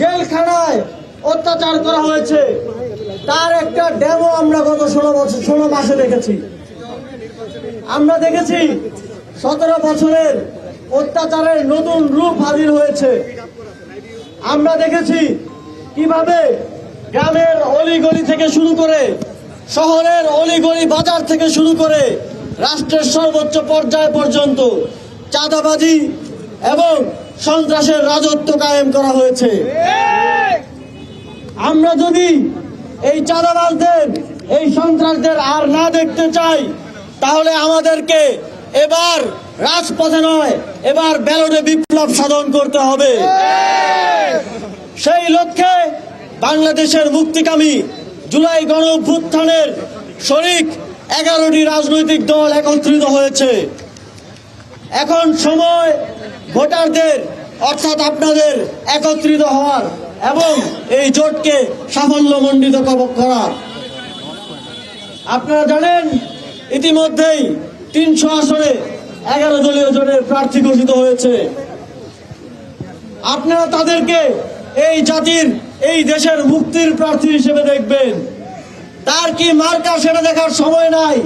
জেলখানায় অত্যাচার করা হয়েছে। তার একটা ডেমো আমরা গত ষোলো বছর ষোলো মাসে দেখেছি। আমরা দেখেছি সতেরো বছরের অত্যাচারের নতুন রূপ হাজির হয়েছে। আমরা দেখেছি কীভাবে গ্রামের অলিগলি থেকে শুরু করে শহরের অলিগলি বাজার থেকে শুরু করে রাষ্ট্রের সর্বোচ্চ পর্যায় পর্যন্ত চাঁদাবাজি এবং সন্ত্রাসের রাজত্ব কায়েম করা হয়েছে। আমরা যদি এই চাঁদাবাজদের, এই সন্ত্রাসদের আর না দেখতে চাই, তাহলে আমাদেরকে এবার রাজপথে নয়, এবার ব্যালটে বিপ্লব সাধন করতে হবে। সেই লক্ষ্যে বাংলাদেশের মুক্তিকামী জুলাই গণ অভ্যুত্থানের শরিক এগারোটি রাজনৈতিক দল একত্রিত হয়েছে। এখন সময় ভোটারদের, অর্থাৎ আপনাদের একত্রিত হওয়ার এবং এই জোটকে সাফল্যমণ্ডিত কর- করার। আপনারা জানেন, ইতিমধ্যেই তিনশো আসনে এগারো দলীয় জোটের প্রার্থী ঘোষিত হয়েছে। আপনারা তাদেরকে এই জাতির, এই দেশের মুক্তির প্রার্থী হিসেবে দেখবেন। তার কি মার্কা সেটা দেখার সময় নাই।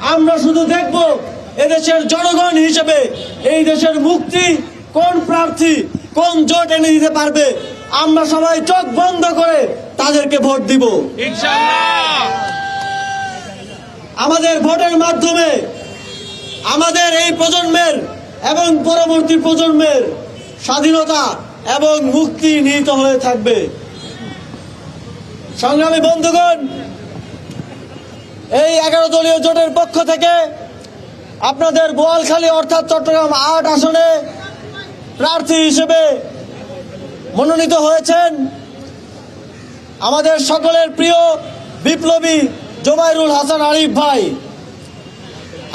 আমরা শুধু দেখব এদেশের জনগণ হিসেবে এই দেশের মুক্তি কোন প্রার্থী, কোন জোট এনে দিতে পারবে, আমরা সবাই চোখ বন্ধ করে তাদেরকে ভোট দিব। আমাদের ভোটের মাধ্যমে আমাদের এই প্রজন্মের এবং পরবর্তী প্রজন্মের স্বাধীনতা এবং মুক্তি নিহিত হয়ে থাকবে। সংগ্রামী বন্ধুগণ, এই এগারো দলীয় জোটের পক্ষ থেকে আপনাদের গোয়ালখালী অর্থাৎ চট্টগ্রাম আট আসনে প্রার্থী হিসেবে মনোনীত হয়েছেন আমাদের সকলের প্রিয় বিপ্লবী জোবাইরুল হাসান আরিফ ভাই।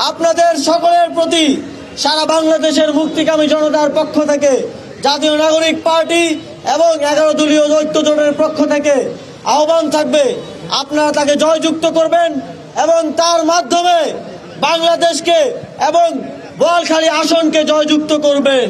আপনাদের সকলের প্রতি সারা বাংলাদেশের মুক্তিকামী জনতার পক্ষ থেকে জাতীয় নাগরিক পার্টি এবং এগারো দলীয় ঐক্য জোটের পক্ষ থেকে আহ্বান থাকবে, আপনারা তাকে জয়যুক্ত করবেন এবং তার মাধ্যমে বাংলাদেশকে এবং বোয়ালখালী আসনকে জয়যুক্ত করবেন।